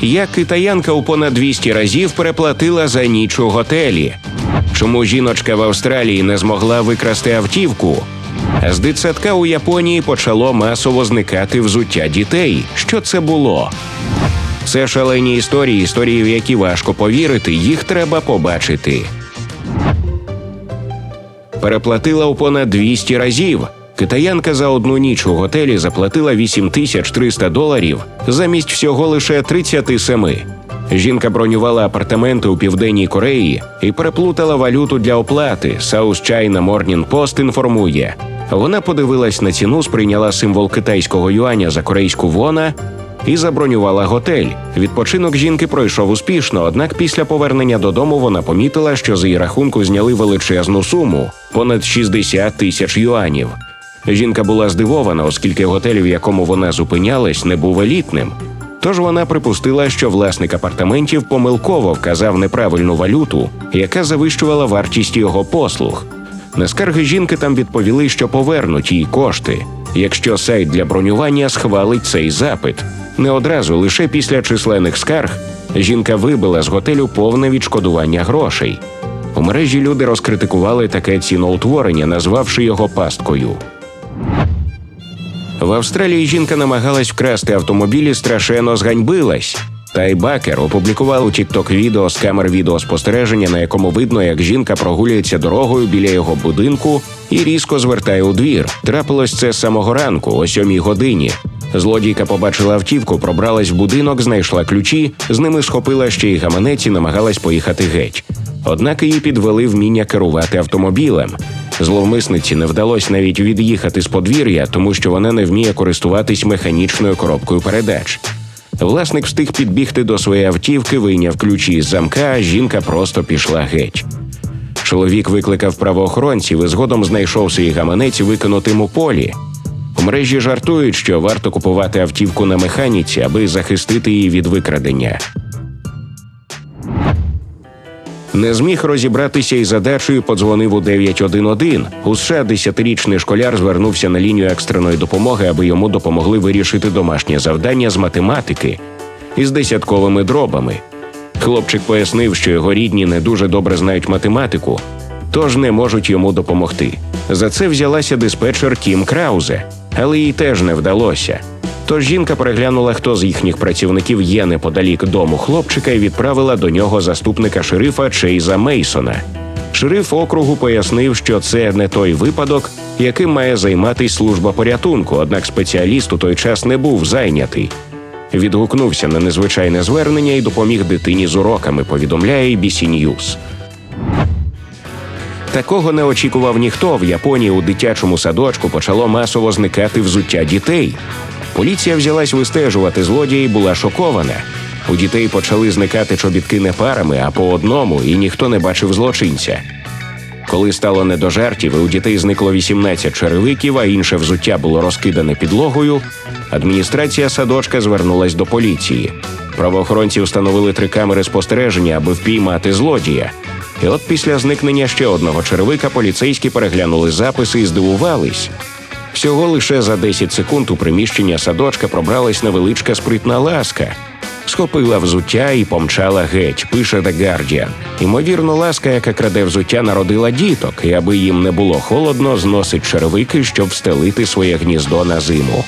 як китаянка у понад 200 разів переплатила за ніч у готелі. Чому жіночка в Австралії не змогла викрасти автівку? З дитсадка у Японії почало масово зникати взуття дітей. Що це було? Це шалені історії, історії, в які важко повірити, їх треба побачити. Переплатила у понад 200 разів. Китаянка за одну ніч у готелі заплатила 8300 доларів замість всього лише 37. Жінка бронювала апартаменти у південній Кореї і переплутала валюту для оплати. South China Morning Post інформує. Вона подивилась на ціну, сприйняла символ китайського юаня за корейську вона і забронювала готель. Відпочинок жінки пройшов успішно, однак після повернення додому вона помітила, що з її рахунку зняли величезну суму понад 60 тисяч юанів. Жінка була здивована, оскільки готель, в якому вона зупинялась, не був елітним. Тож вона припустила, що власник апартаментів помилково вказав неправильну валюту, яка завищувала вартість його послуг. На скарги жінки там відповіли, що повернуть їй кошти, якщо сайт для бронювання схвалить цей запит. Не одразу, лише після численних скарг, жінка вибила з готелю повне відшкодування грошей. У мережі люди розкритикували таке ціноутворення, назвавши його пасткою. В Австралії жінка намагалась вкрасти автомобіль і страшенно зганьбилась. Тай Бакер опублікував у TikTok відео з камер відеоспостереження, на якому видно, як жінка прогулюється дорогою біля його будинку і різко звертає у двір. Трапилось це з самого ранку, о сьомій годині. Злодійка побачила автівку, пробралась в будинок, знайшла ключі, з ними схопила ще й гаманець і намагалась поїхати геть. Однак її підвели вміння керувати автомобілем. Зловмисниці не вдалося навіть від'їхати з подвір'я, тому що вона не вміє користуватись механічною коробкою передач. Власник встиг підбігти до своєї автівки, вийняв ключі з замка, а жінка просто пішла геть. Чоловік викликав правоохоронців і згодом знайшов свій гаманець викинутим у полі. У мережі жартують, що варто купувати автівку на механіці, аби захистити її від викрадення. Не зміг розібратися із задачею, подзвонив у 911. У США десятирічний школяр звернувся на лінію екстреної допомоги, аби йому допомогли вирішити домашнє завдання з математики із десятковими дробами. Хлопчик пояснив, що його рідні не дуже добре знають математику, тож не можуть йому допомогти. За це взялася диспетчер Кім Краузе, але їй теж не вдалося. Тож жінка переглянула, хто з їхніх працівників є неподалік дому хлопчика, і відправила до нього заступника шерифа Чейза Мейсона. Шериф округу пояснив, що це не той випадок, яким має займатись служба порятунку, однак спеціаліст у той час не був зайнятий. Відгукнувся на незвичайне звернення і допоміг дитині з уроками, повідомляє ABC News. Такого не очікував ніхто. В Японії у дитячому садочку почало масово зникати взуття дітей. Поліція взялась вистежувати злодія і була шокована. У дітей почали зникати чобітки не парами, а по одному, і ніхто не бачив злочинця. Коли стало не до жартів, і у дітей зникло 18 черевиків, а інше взуття було розкидане підлогою. Адміністрація садочка звернулась до поліції. Правоохоронці встановили три камери спостереження, аби впіймати злодія. І от після зникнення ще одного черевика поліцейські переглянули записи і здивувались. Всього лише за 10 секунд у приміщення садочка пробралась невеличка спритна ласка. Схопила взуття і помчала геть, пише The Guardian. Імовірно, ласка, яка краде взуття, народила діток, і аби їм не було холодно, зносить черевики, щоб встелити своє гніздо на зиму.